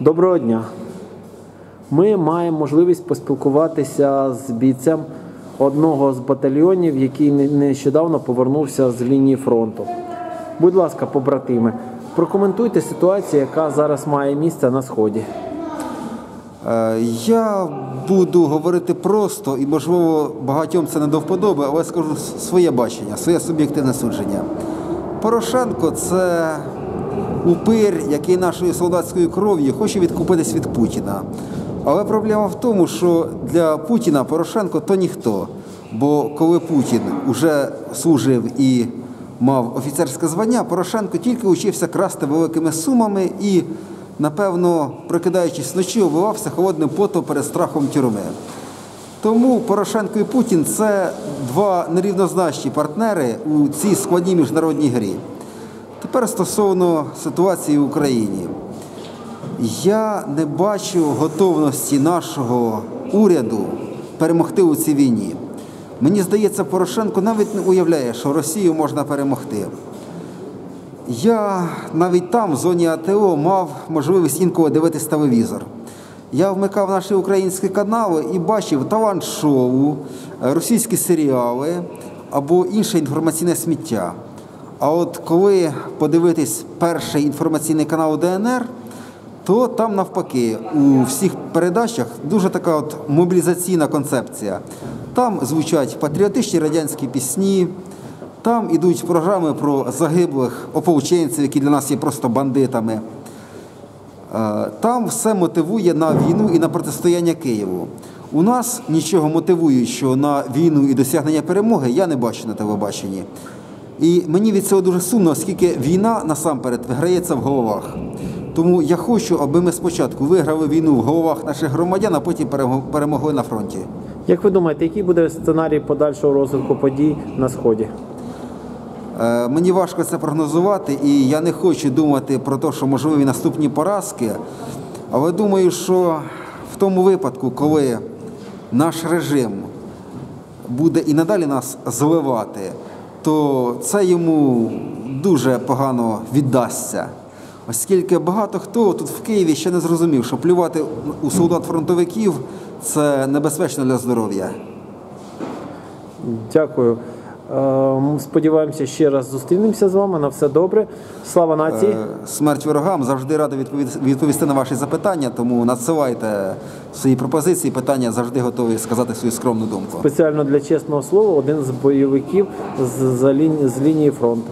Доброго дня. Ми маємо можливість поспілкуватися з бійцем одного з батальйонів, який нещодавно повернувся з лінії фронту. Будь ласка, побратими, прокоментуйте ситуацію, яка зараз має місце на сході. Е, Я буду говорити просто і, можливо, багатьом це не до вподоби, але скажу своє бачення, своє суб'єктивне судження. Порошенко це упир, який нашою солдатською кров'ю хоче відкупитись від Путіна. Але проблема в тому, що для Путіна Порошенко то ніхто. Бо коли Путін уже служив і мав офіцерське звання, Порошенко тільки учився красти великими сумами і, напевно, прокидаючись вночі, обливався холодним потом перед страхом тюрми. Тому Порошенко і Путін це два нерівнозначні партнери у цій складній міжнародній грі. Тепер стосовно ситуації в Україні. Я не бачу готовності нашого уряду перемогти у цій війні. Мені здається, Порошенко навіть не уявляє, що Росію можна перемогти. Я навіть там, в зоні АТО, мав можливість інколи дивитись телевізор. Я вмикав наші українські канали і бачив талант-шоу, російські серіали або інше інформаційне сміття. А от коли подивитись перший інформаційний канал ДНР, то там навпаки у всіх передачах дуже така от мобілізаційна концепція. Там звучать патріотичні радянські пісні, там ідуть програми про загиблих ополченців, які для нас є просто бандитами. Е, Там все мотивує на війну і на протистояння Києву. У нас нічого мотивуючого на війну і досягнення перемоги я не бачу на телебаченні. І мені від цього дуже сумно, оскільки війна насамперед виграється в головах. Тому я хочу, аби ми спочатку виграли війну в головах наших громадян, а потім перемогли на фронті. Як ви думаєте, який буде сценарій подальшого розвитку подій на сході? Е, Мені важко це прогнозувати, і я не хочу думати про те, що можливі наступні поразки. Але думаю, що в тому випадку, коли наш режим буде і надалі нас зливати, то це йому дуже погано віддасться. Оскільки багато хто тут в Києві ще не зрозумів, що плювати у солдат-фронтовиків це небезпечно для здоров'я. Дякую. Е, Сподіваємося, ще раз зустрінемося з вами. На все добре. Слава нації! Е, Смерть ворогам завжди радий відповісти, на ваші запитання, тому надсилайте свої пропозиції, питання завжди готові сказати свою скромну думку. Спеціально для чесного слова один з бойовиків з, з лінії фронту.